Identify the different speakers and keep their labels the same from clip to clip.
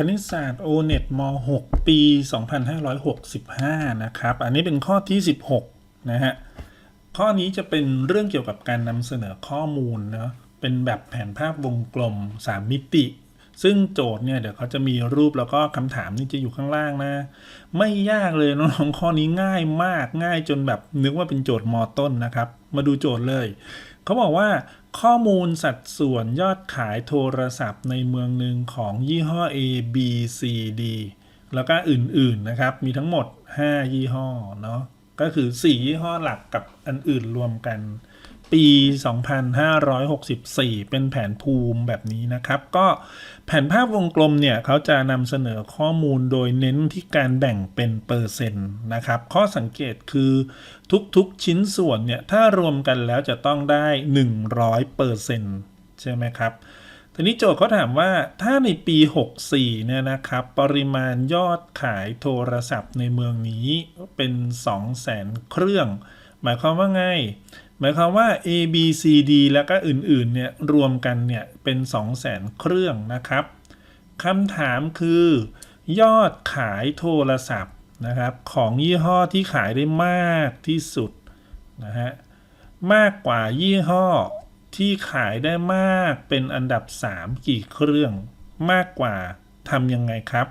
Speaker 1: คณิตศาสตร์ o n e t ม .6 ปี 2565 นะครับ อันนี้เป็นข้อที่ 16 นะฮะ ข้อนี้จะเป็นเรื่องเกี่ยวกับการนำเสนอข้อมูลเนาะเป็นแบบแผนภาพวงกลม 3 มิติ ซึ่งโจทย์เนี่ย เดี๋ยวเขาจะมีรูปแล้วก็คำถามนี่จะอยู่ข้างล่างนะ ไม่ยากเลยน้องๆข้อนี้ง่ายมากง่ายจนแบบนึกว่าเป็นโจทย์มต้นนะครับ มาดูโจทย์เลย เขาบอกว่าข้อมูลสัดส่วนยอดขายโทรศัพท์ในเมืองหนึ่งของยี่ห้อ A B C D แล้วก็อื่นๆนะครับ มีทั้งหมด 5 ยี่ห้อเนาะก็คือ 4 ยี่ห้อหลักกับอันอื่นรวมกัน ปี 2564 เป็นแผนภูมิแบบนี้นะครับ ก็แผนภาพวงกลมเนี่ยเขาจะนำเสนอข้อมูลโดยเน้นที่การแบ่งเป็นเปอร์เซ็นต์นะครับ ข้อสังเกตคือทุกๆชิ้นส่วนเนี่ยถ้ารวมกันแล้วจะต้องได้ 100เปอร์เซ็นต์ใช่ไหมครับทีนี้โจทย์เขาถามว่าถ้าในปี 64 เนี่ยนะครับ ปริมาณยอดขายโทรศัพท์ในเมืองนี้เป็น 200,000 เครื่อง หมายความว่าไง หมายความว่า A B C D แล้วก็อื่นๆเนี่ยรวมกันเนี่ยเป็น200,000เครื่องนะครับคำถามคือยอดขายโทรศัพท์นะครับของยี่ห้อที่ขายได้มากที่สุดนะฮะมากกว่ายี่ห้อที่ขายได้มากเป็นอันดับ 3 กี่เครื่อง มากกว่าทำยังไงครับ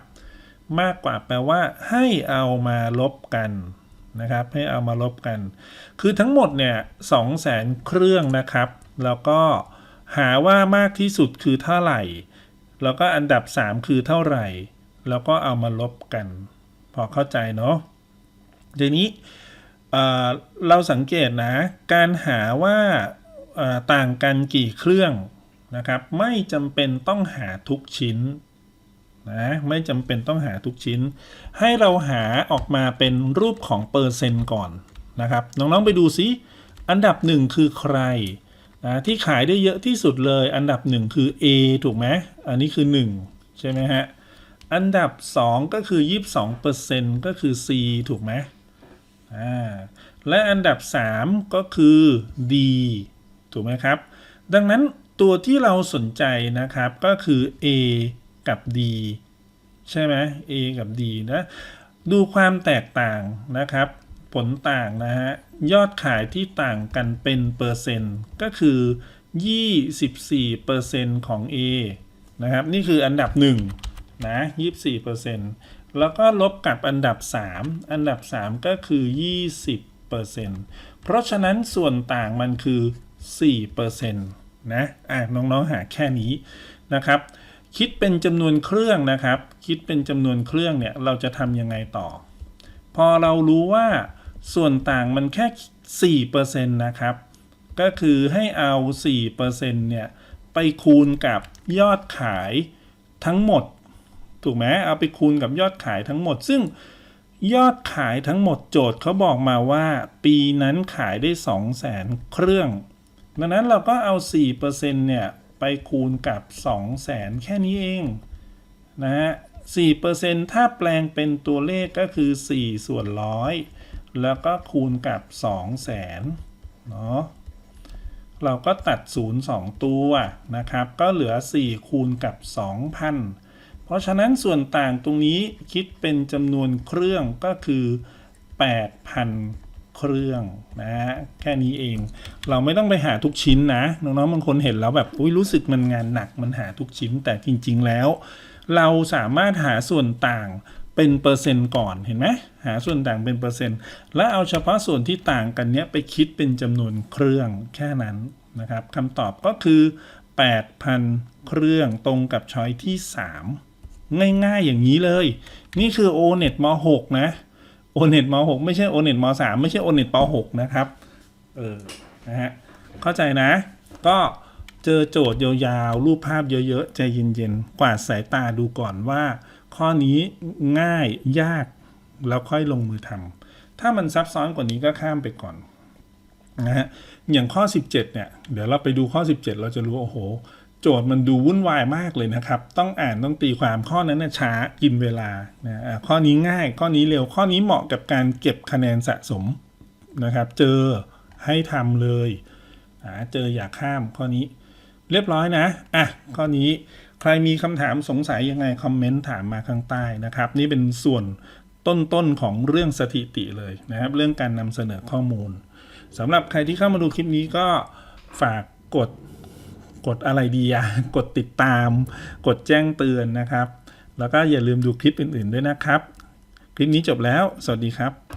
Speaker 1: มากกว่าแปลว่าให้เอามาลบกัน นะครับให้เอามาลบกัน คือทั้งหมดเนี่ยสองแสนเครื่องนะครับ แล้วก็หาว่ามากที่สุดคือเท่าไหร่ แล้วก็อันดับ 3 คือเท่าไหร่ แล้วก็เอามาลบกัน พอเข้าใจเนาะทีนี้เเราสังเกตนะ การหาว่าต่างกันกี่เครื่องนะครับ ไม่จำเป็นต้องหาทุกชิ้น นะไม่จำเป็นต้องหาทุกชิ้น ให้เราหาออกมาเป็นรูปของเปอร์เซ็นต์ก่อนนะครับน้องๆไปดูซิอันดับหนึ่งคือใครนะที่ขายได้เยอะที่สุดเลย อันดับหนึ่งคือ A ถูกไหมอันนี้คือ 1 ใช่ไหมฮะอันดับ 2 ก็คือ 22%ก็คือ C ถูกไหมอ่าและอันดับ 3 ก็คือ D ถูกไหมครับ ดังนั้นตัวที่เราสนใจนะครับก็คือ A กับ D ใช่ไหม A กับ D นะดูความแตกต่างนะครับ ผลต่างนะฮะ ยอดขายที่ต่างกันเป็นเปอร์เซ็นต์ก็คือ 24เปอร์เซนต์ของ A นะครับ นี่คืออันดับ1นะ24เปอร์เซนต์แล้วก็ลบกับอันดับ 3 อันดับ 3 ก็คือ 20เปอร์เซนต์เพราะฉะนั้นส่วนต่างมันคือ4เปอร์เซนต์นะ อะน้องๆหาแค่นี้นะครับ คิดเป็นจำนวนเครื่องนะครับ คิดเป็นจำนวนเครื่องเนี่ยเราจะทำยังไงต่อ พอเรารู้ว่าส่วนต่างมันแค่ 4%นะครับ ก็คือให้เอา 4%เนี่ยไปคูณกับยอดขายทั้งหมด ถูกไหมเอาไปคูณกับยอดขายทั้งหมด ซึ่งยอดขายทั้งหมดโจทย์เขาบอกมาว่า ปีนั้นขายได้ 200,000 เครื่อง ดังนั้นเราก็เอา 4%เนี่ย ไปคูณกับ 200,000 แค่นี้เองนะฮะ4%ถ้าแปลงเป็นตัวเลขก็คือ 4 ส่วนร้อยแล้วก็คูณกับ 200,000เนาะเราก็ตัด 0 2 ตัวนะครับ ก็เหลือ 4 คูณกับ 2,000 เพราะฉะนั้นส่วนต่างตรงนี้คิดเป็นจำนวนเครื่องก็คือ 8,000 เครื่องนะฮะแค่นี้เอง เราไม่ต้องไปหาทุกชิ้นนะน้องๆบางคนเห็นแล้วแบบอุ้ยรู้สึกมันงานหนักมันหาทุกชิ้นแต่จริง ๆ แล้ว เราสามารถหาส่วนต่างเป็นเปอร์เซ็นต์ก่อนเห็นไหมหาส่วนต่างเป็นเปอร์เซ็นต์ แล้วเอาเฉพาะส่วนที่ต่างกันเนี้ยไปคิดเป็นจำนวนเครื่องแค่นั้นนะครับคำตอบก็คือ 8,000 เครื่องตรงกับช้อยที่ 3 ง่ายๆอย่างนี้เลย นี่คือ o n e t ม .6 นะ o n e t ม .6 ไม่ใช่ o n e t ม .3 ไม่ใช่ o n e t ป .6 นะครับ เออ นะฮะ เข้าใจนะ ก็เจอโจทย์ยาวๆ รูปภาพเยอะๆ ใจเย็นๆ กวาดสายตาดูก่อนว่า ข้อนี้ง่ายยาก แล้วค่อยลงมือทำถ้ามันซับซ้อนกว่านี้ก็ข้ามไปก่อนนะฮะอย่างข้อ 17 เนี่ย เดี๋ยวเราไปดูข้อ 17 เราจะรู้ว่าโอ้โห โจทย์มันดูวุ่นวายมากเลยนะครับ ต้องอ่านต้องตีความข้อนั้นนะช้ากินเวลานะข้อนี้ง่ายข้อนี้เร็วข้อนี้เหมาะกับการเก็บคะแนนสะสมนะครับ เจอให้ทำเลยเจออย่าข้ามข้อนี้ เรียบร้อยนะอะข้อนี้ใครมีคำถามสงสัยยังไง คอมเมนต์ถามมาข้างใต้นะครับ นี่เป็นส่วนต้นๆของเรื่องสถิติเลยนะครับ เรื่องการนำเสนอข้อมูลสำหรับใครที่เข้ามาดูคลิปนี้ก็ฝากกด กดอะไรดีอะกดติดตาม กดแจ้งเตือนนะครับ แล้วก็อย่าลืมดูคลิปอื่นๆด้วยนะครับ คลิปนี้จบแล้ว สวัสดีครับ